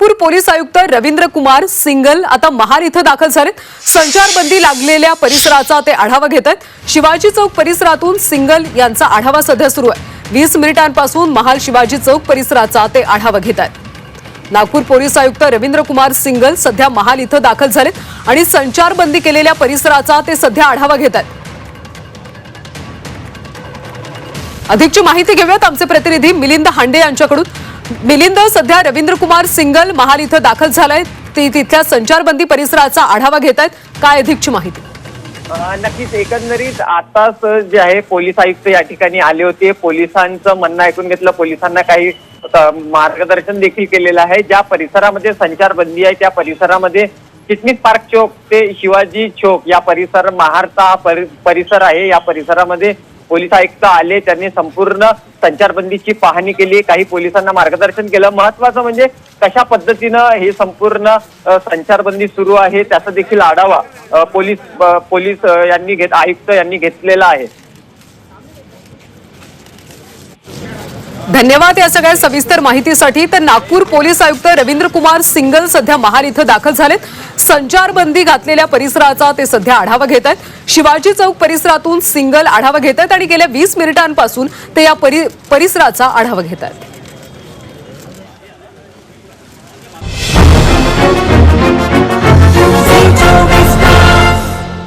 Nagpur police आयुक्त Ravindra Kumar single आता महार इथं दाखल झालेत. संचारबंदी लागलेल्या परिसराचा ते आढावा घेत आहेत शिवाजी चौक परिसरातून सिंगल यांचा आढावा सध्या सुरू आहे. वीस मिनिटांपासून महाल शिवाजी चौक परिसराचा ते आढावा घेत आहेत नागपूर पोलीस आयुक्त रवींद्र कुमार सिंगल सध्या महाल इथं दाखल झालेत आणि संचारबंदी केलेल्या परिसराचा ते सध्या आढावा घेत आहेत अधिकची माहिती घेऊयात आमचे प्रतिनिधी मिलिंद हांडे यांच्याकडून. मिलिंद सध्या रवींद्र कुमार सिंगल महाल इथं दाखल झालाय. ते तिथल्या संचारबंदी परिसराचा आढावा घेत आहेत काय अधिकची माहिती? नक्कीच. एकंदरीत आताच जे आहे पोलीस आयुक्त या ठिकाणी आले होते. पोलिसांचं म्हणणं ऐकून घेतलं. पोलिसांना काही मार्गदर्शन देखील केलेलं आहे. ज्या परिसरामध्ये संचारबंदी आहे त्या परिसरामध्ये चिटणीस पार्क चौक ते शिवाजी चौक या परिसर महारचा परिसर आहे. या परिसरामध्ये पोलीस आयुक्त आले. त्यांनी संपूर्ण संचारबंदीची पाहणी केली काही पोलिसांना मार्गदर्शन केलं. महत्वाचं म्हणजे कशा पद्धतीनं हे संपूर्ण संचारबंदी सुरू आहे त्याचा देखील आढावा पोलीस पोलीस यांनी घेत आयुक्त यांनी घेतलेला आहे. धन्यवाद या सगळ्या सविस्तर माहितीसाठी. तर नागपूर पोलीस आयुक्त रवींद्र कुमार सिंगल सध्या महाल इथं दाखल झालेत. संचारबंदी घातलेल्या परिसराचा ते सध्या आढावा घेत आहेत शिवाजी चौक परिसरातून सिंगल आढावा घेत आहेत आणि गेल्या वीस मिनिटांपासून ते या परि- परिसराचा आढावा घेत आहेत